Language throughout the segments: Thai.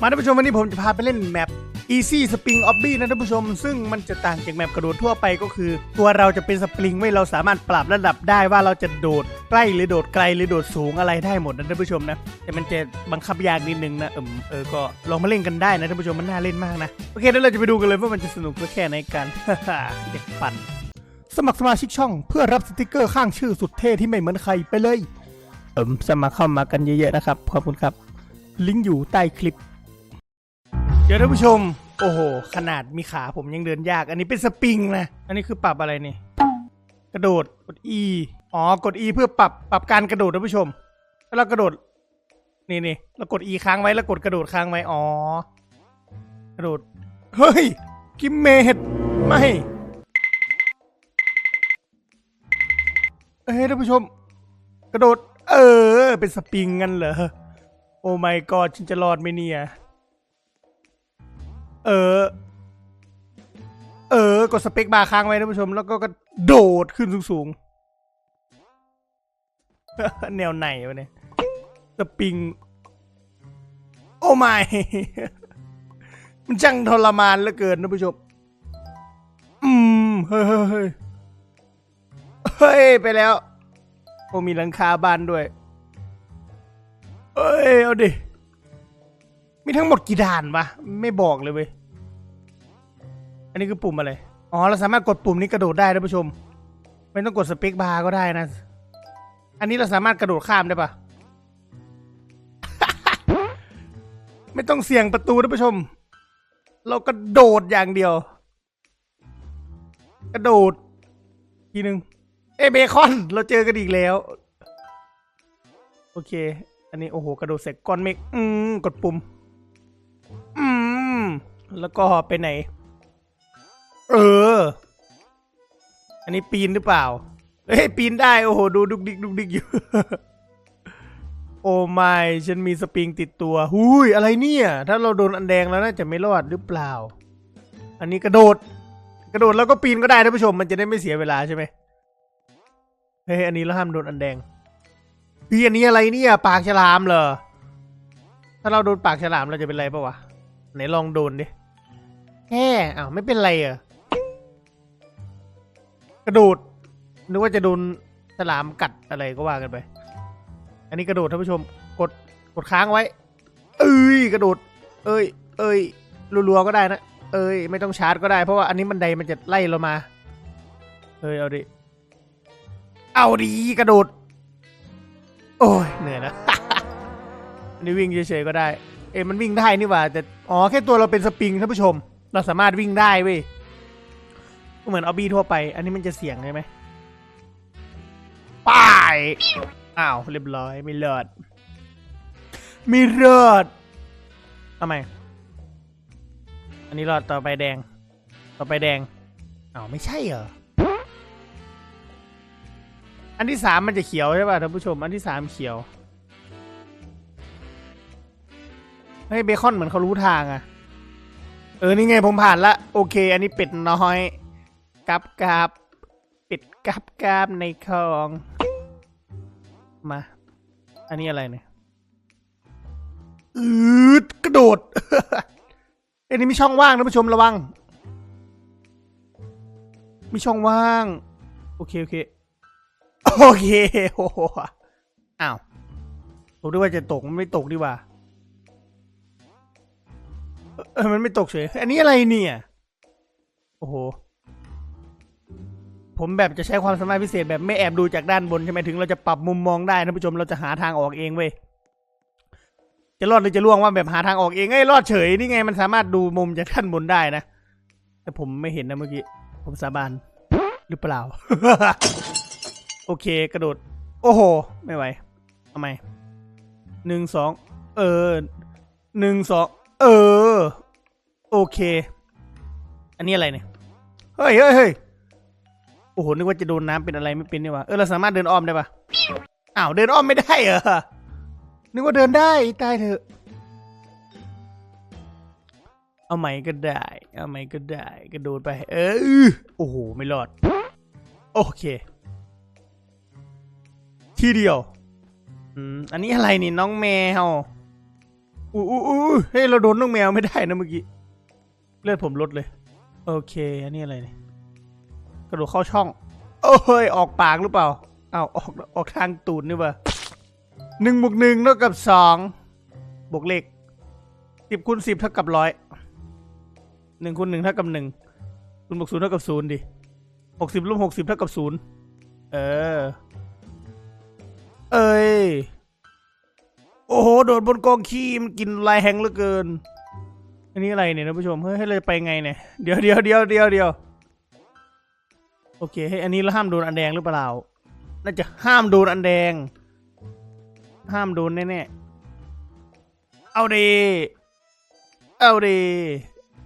มาท่านผู้ชมวันนี้ผมจะพาไปเล่นแมป Easy Spring Obby นะท่านผู้ชม ซึ่งมันจะต่างจากแมปกระโดดทั่วไปก็คือ ตัวเราจะเป็นสปริงไว้เราสามารถปรับระดับได้ว่าเราจะโดดใกล้หรือโดดไกลหรือโดดสูงอะไรได้หมดนะท่านผู้ชมนะแต่มันจะบังคับยากนิดนึงนะเอมเออก็ลองมาเล่นกันได้นะท่านผู้ชมมันน่าเล่นมากนะโอเคเดี๋ยวเราจะไปดูกันเลยว่ามันจะสนุกแค่ไหนกันเด็กปั่นสมัครสมาชิกช่องเพื่อรับสติกเกอร์ข้างชื่อสุดเท่ที่ไม่เหมือนใครไปเลยเอิมสมัครเข้ามากันเยอะๆนะครับขอบคุณครับลิงก์อยู่ใต้คลิป เดี๋ยวท่านผู้ชม โอ้โห ขนาดมีขาผมยังเดินยาก อันนี้เป็นสปริงนะ อันนี้คือปรับอะไรนี่ กระโดด กด E อ๋อ กด E เพื่อปรับ ปรับการกระโดดท่านผู้ชม ถ้าเรากระโดด นี่นี่เรากด E ค้างไว้ แล้วกดกระโดดค้างไว้ อ๋อ กระโดด เฮ้ย กิมเมดไม่เอ้ยท่านผู้ชม กระโดด เออ เป็นสปริงกันเหรอ โอ้ไม่กอดฉันจะรอดไหมเนี่ย เออ เออ กดสเปคบาร์ค้างไว้ท่านผู้ชม แล้วก็กระโดดขึ้นสูงๆ แนวไหนวะเนี่ยสปริง โอ้ไม่มันจังทรมานเหลือเกินท่านผู้ชม อืม เฮ้ยเฮ้ยเฮ้ยเฮ้ยไปแล้ว โอ้มีหลังคาบ้านด้วย เอ้ย เอาดิ มีทั้งหมดกี่ด่านวะ ไม่บอกเลยเว้ย อันนี้คือปุ่มอะไร อ๋อ เราสามารถกดปุ่มนี้กระโดดได้ท่านผู้ชม ไม่ต้องกดสเปคบาร์ก็ได้นะ อันนี้เราสามารถกระโดดข้ามได้ปะไม่ต้องเสี่ยงประตูท่านผู้ชม เรากระโดดอย่างเดียว กระโดด ทีหนึ่งเอยเบคอน เราเจอกันอีกแล้ว โอเค อันนี้โอ้โห กระโดดเสร็จก้อนเมฆอืมกดปุ่ม อืม แล้วก็ไปไหน เออ อันนี้ปีนหรือเปล่า เฮ้ยปีนได้ โอ้โห ดูดุกดิกดุกดิกอยู่ โอ้ไม่ฉันมีสปริงติดตัวหุยอะไรเนี่ย ถ้าเราโดนอันแดงแล้วน่าจะไม่รอดหรือเปล่า อันนี้กระโดด กระโดดแล้วก็ปีนก็ได้ท่านผู้ชม มันจะได้ไม่เสียเวลาใช่ไหมเฮ้ยอันนี้เราห้ามโดนอันแดงพี่อันนี้อะไรเนี่ยปากฉลามเหรอ ถ้าเราโดนปากฉลามเราจะเป็นไรปะวะ ไหนลองโดนดิแค่อ้าวไม่เป็นไรเหรอะ กระโดดนึกว่าจะโดนฉลามกัดอะไรก็ว่ากันไป อันนี้กระโดดท่านผู้ชม กดกดค้างไว้ เอ้ยกระโดด เอ้ย เอ้ยรัวๆก็ได้นะ เอ้ย ไม่ต้องชาร์จก็ได้เพราะว่าอันนี้บันไดมันจะไล่เรามา เอ้ยเอาดิ เอาดีกระโดด โอ้ยเหนื่อยนะอันนี้วิ่งเฉยๆก็ได้ เอ้ยมันวิ่งได้นี่หว่าแต่อ๋อแค่ตัวเราเป็นสปริงท่านผู้ชม เราสามารถวิ่งได้เว้ย เหมือนออบบี้ทั่วไป อันนี้มันจะเสี่ยงใช่ไหมไป้ายอ้าวเรียบร้อยไม่เลิศไม่เลิศทำไมอันนี้รอดต่อไปแดง ต่อไปแดงอ้าวไม่ใช่เหรออันที่สามมันจะเขียวใช่ป่ะท่านผู้ชม อันที่สามเขียวเฮ้ยเบคอนเหมือนเขารู้ทางอะเออ นี่ไงผมผ่านละ โอเค อันนี้เป็ดน้อย กับกับเป็ดกับกับในคลอง มา อันนี้อะไรเนี่ยอืดกระโดดอันนี้มีช่องว่างท่านผู้ชมระวัง มีช่องว่าง โอเค โอเค โอเคโอ้โหอ้าวผมนึกว่าจะตกมันไม่ตกดีกว่าเออมันไม่ตกเฉย อันนี้อะไรเนี่ย โอ้โห ผมแบบจะใช้ความสามารถพิเศษแบบไม่แอบดูจากด้านบนใช่ไหมถึงเราจะปรับมุมมองได้ท่านผู้ชมเราจะหาทางออกเองเว้ยจะรอดหรือจะล่วงว่าแบบหาทางออกเองไอ้รอดเฉยนี่ไงมันสามารถดูมุมจากด้านบนได้นะแต่ผมไม่เห็นนะเมื่อกี้ผมสาบานหรือเปล่า โอเคกระโดด โอ้โห ไม่ไหวทำไมหนึ่งสองเออหนึ่งสองเออ โอเค อันนี้อะไรเนี่ย เฮ้ยเฮ้ยเฮ้ย โอ้โหนึกว่าจะโดนน้ำเป็นอะไรไม่เป็นนี่วะเออเราสามารถเดินอ้อมได้ปะอ้าวเดินอ้อมไม่ได้เหรอนึกว่าเดินได้ตายเถอะ เอาไหมก็ได้ เอาไหมก็ได้กระโดดไป เออโอ้โหไม่รอด โอเค ทีเดียวอืมอันนี้อะไรนี่น้องแมวอู้อู้อู้เฮ้ยเราโดนน้องแมวไม่ได้นะเมื่อกี้เลือดผมลดเลย โอเค อันนี้อะไรเนี่ย กระโดดเข้าช่อง โอ้ย ออกปากหรือเปล่า เอ้าออกออกทางตูดนี่วะหนึ่งบวกหนึ่งเท่ากับสองบวกเลขสิบคูณสิบเท่ากับร้อยหนึ่งคูณหนึ่งเท่ากับหนึ่งคูณบวกศูนย์เท่ากับศูนย์ดิหกสิบลบหกสิบเท่ากับศูนย์เออ เอ้ย โอ้โห โดดบนกองขี้มันกินลายแหงเหลือเกิน อันนี้อะไรเนี่ยท่านผู้ชม เฮ้ยให้เราไปไงเนี่ย เดี๋ยวเดี๋ยวเดี๋ยวเดี๋ยวเดี๋ยว โอเคให้อันนี้เราห้ามโดนอันแดงหรือเปล่า น่าจะห้ามโดนอันแดง ห้ามโดนแน่ๆ เอาดี เอาดี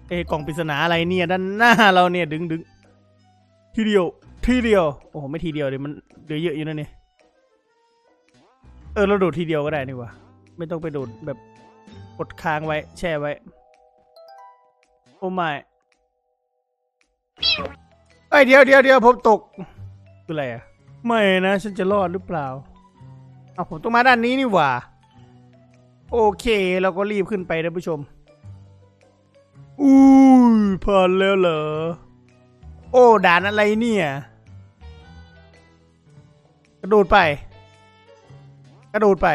เอกล่องปริศนาอะไรเนี่ยด้านหน้าเราเนี่ยดึงดึงทีเดียว ทีเดียว โอ้โหไม่ทีเดียวเดี๋ยวมันเดี๋ยวเยอะอยู่นะเนี่ยเออเราโดดทีเดียวก็ได้นี่ว่าไม่ต้องไปโดดแบบกดค้างไว้ แช่ไว้ โอ้ไม่ ไอยเดี๋ยวเดี๋ยวเดี๋ยวผมตกคืออะไรอะไม่นะฉันจะรอดหรือเปล่าเอาผมต้องมาด้านนี้นี่หว่า โอเคเราก็รีบขึ้นไปนะผู้ชมอุ้ยผ่านแล้วเหรอ โอ้ด่านอะไรเนี่ย กระโดดไป กระโดดไป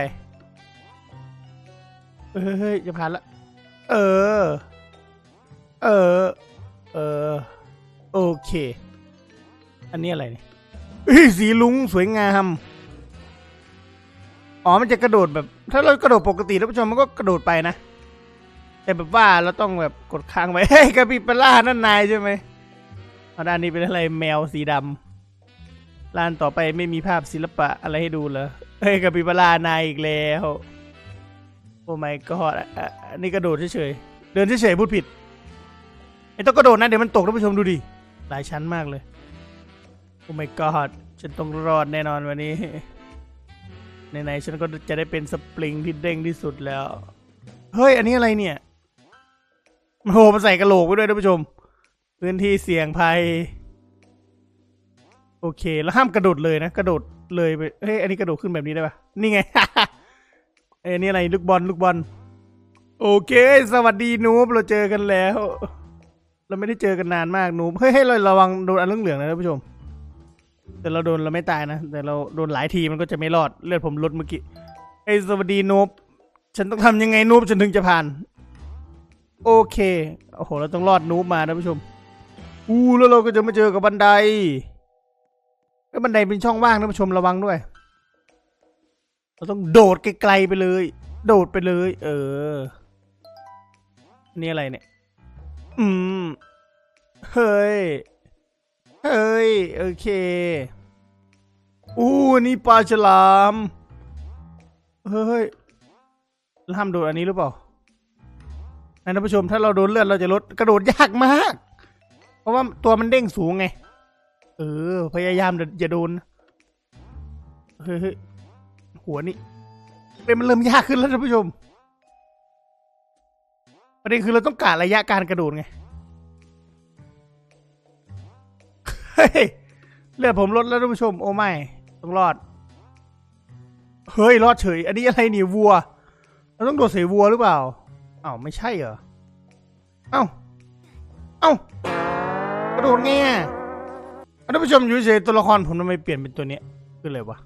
เฮ้ยเฮ้ยจะผ่านละ เออ เออ เออ โอเค อันนี้อะไรเนี่ยสีลุงสวยงาม อ๋อ มันจะกระโดดแบบ ถ้าเรากระโดดปกติท่านผู้ชมมันก็กระโดดไปนะ แต่แบบว่าเราต้องแบบกดค้างไว้ เฮ้ยกระปิปล่านั่นนายใช่ไหมเอาด้านนี้เป็นอะไรแมวสีดำลานต่อไปไม่มีภาพศิลปะอะไรให้ดูเหรอ เฮ้ยกระปิบลานายอีกแล้ว โอ้ my god อะอะอันนี้กระโดดเฉยๆ เดินเฉยๆพูดผิดไอ้ต้องกระโดดนะเดี๋ยวมันตกท่านผู้ชมดูดิ หลายชั้นมากเลย โอ้ my god ฉันต้องรอดแน่นอนวันนี้ไหนๆฉันก็จะได้เป็นสปริงที่เด้งที่สุดแล้ว เฮ้ย อันนี้อะไรเนี่ยโอ้โหมันใส่กระโหลกไว้ด้วยท่านผู้ชม พื้นที่เสี่ยงภัย โอเค แล้วห้ามกระโดดเลยนะ กระโดดเลยไป เฮ้ย อันนี้กระโดดขึ้นแบบนี้ได้ปะนี่ไง เอ้ยนนี่อะไร ลูกบอล ลูกบอล โอเค สวัสดีนูบเราเจอกันแล้ว เราไม่ได้เจอกันนานมากนูบเฮ้ยให้เราระวังโดนอันเหลืองๆนะท่านผู้ชม แต่เราโดนเราไม่ตายนะ แต่เราโดนหลายทีมันก็จะไม่รอดเลือดผมลดเมื่อกี้เอ้สวัสดีนูบฉันต้องทำยังไงนูบฉันถึงจะผ่าน โอเคโอ้โหเราต้องรอดนูบมาท่านผู้ชมอู้แล้วเราก็จะมาเจอกับบันไดแล้บันไดเป็นช่องว่างท่านผู้ชมระวังด้วย เราต้องโดดไกลๆไปเลย โดดไปเลย เออ นี่อะไรเนี่ย อืม เฮ้ย เฮ้ย โอเค อู้นี่ปลาฉลาม เฮ้ยล้วห้ามโดดอันนี้หรือเปล่านะท่านผู้ชมถ้าเราโดนเลือดเราจะลดกระโดดยากมาก เพราะว่าตัวมันเด้งสูงไง เออ พยายามอย่าโดน เฮ้ยเฮ้ยหัวนี่เป็นมันเริ่มยากขึ้นแล้วท่านผู้ชม ประเด็นคือเราต้องการระยะการกระโดดไง เฮ้ย เลือดผมลดแล้วท่านผู้ชม โอ้ไม่ต้องรอด เฮ้ย รอดเฉย อันนี้อะไรนี่วัว เราต้องโดดใส่วัวหรือเปล่าอ้าวไม่ใช่เหรอ เอ้า เอ้ากระโดดไงอะท่านผู้ชมอยู่เฉยตัวละครผมทำไมเปลี่ยนเป็นตัวนี้คืออะไรวะ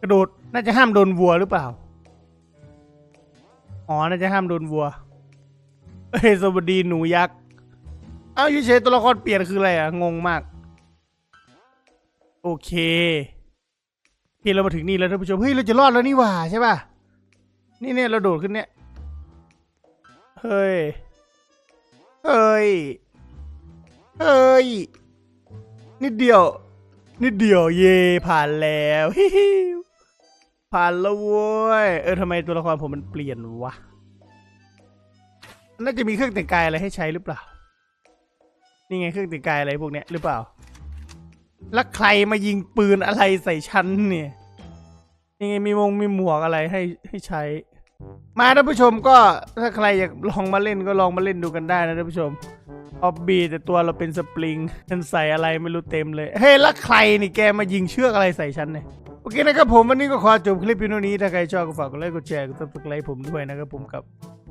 กระโดดน่าจะห้ามโดนวัวหรือเปล่า อ๋อน่าจะห้ามโดนวัวเอ้ยสวัสดีหนูยักษ์เอ้ายูเชตัวละครเปลี่ยนคืออะไรอะ งงมาก โอเคพี่เรามาถึงนี่แล้วท่านผู้ชม เฮ้ย เราจะรอดแล้วนี่หว่าใช่ป่ะ นี่เนี่ยเราโดดขึ้นเนี่ย เฮ้ย เฮ้ย เฮ้ย นิดเดียว นิดเดียวเย่ผ่านแล้วฮิฮิว ผ่านแล้วเว้ย เออทำไมตัวละครผมมันเปลี่ยนวะ น่าจะมีเครื่องแต่งกายอะไรให้ใช้หรือเปล่า นี่ไงเครื่องแต่งกายอะไรพวกเนี้ยหรือเปล่า แล้วใครมายิงปืนอะไรใส่ฉันเนี่ย นี่ไงมีมงมีหมวกอะไรให้ให้ใช้ มาท่านผู้ชมก็ถ้าใครอยากลองมาเล่นก็ลองมาเล่นดูกันได้นะท่านผู้ชมออบบีแต่ตัวเราเป็นสปริงฉันใส่อะไรไม่รู้เต็มเลย เฮ้ยแล้วใครนี่แกมายิงเชือกอะไรใส่ฉันเนี่ย เคนะครับผมวันนี้ก็ขอจบคลิปเพียงเท่านี้ ถ้าใครชอบก็ฝากกดไลค์กดแชร์กดซับสไครต์ผมด้วยนะครับผมกับ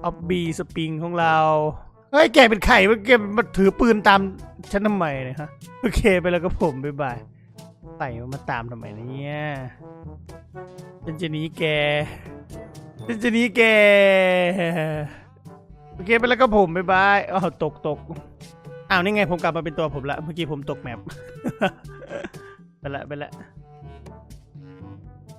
ออบบีสปริงของเราเฮ้ยแกเป็นไข่แกมาถือปืนตามฉันทำไมเนี่ยฮะโอเคไปแล้วก็ผมบ๊ายบายไต่มาตามทำไมเนี่ยฉันจะหนีแกฉันจะหนีแกโอเคไปแล้วก็ผมบ๊ายบายอ้าวตกตกอ้าวนี่ไงผมกลับมาเป็นตัวผมละเมื่อกี้ผมตกแมปไปละไปละ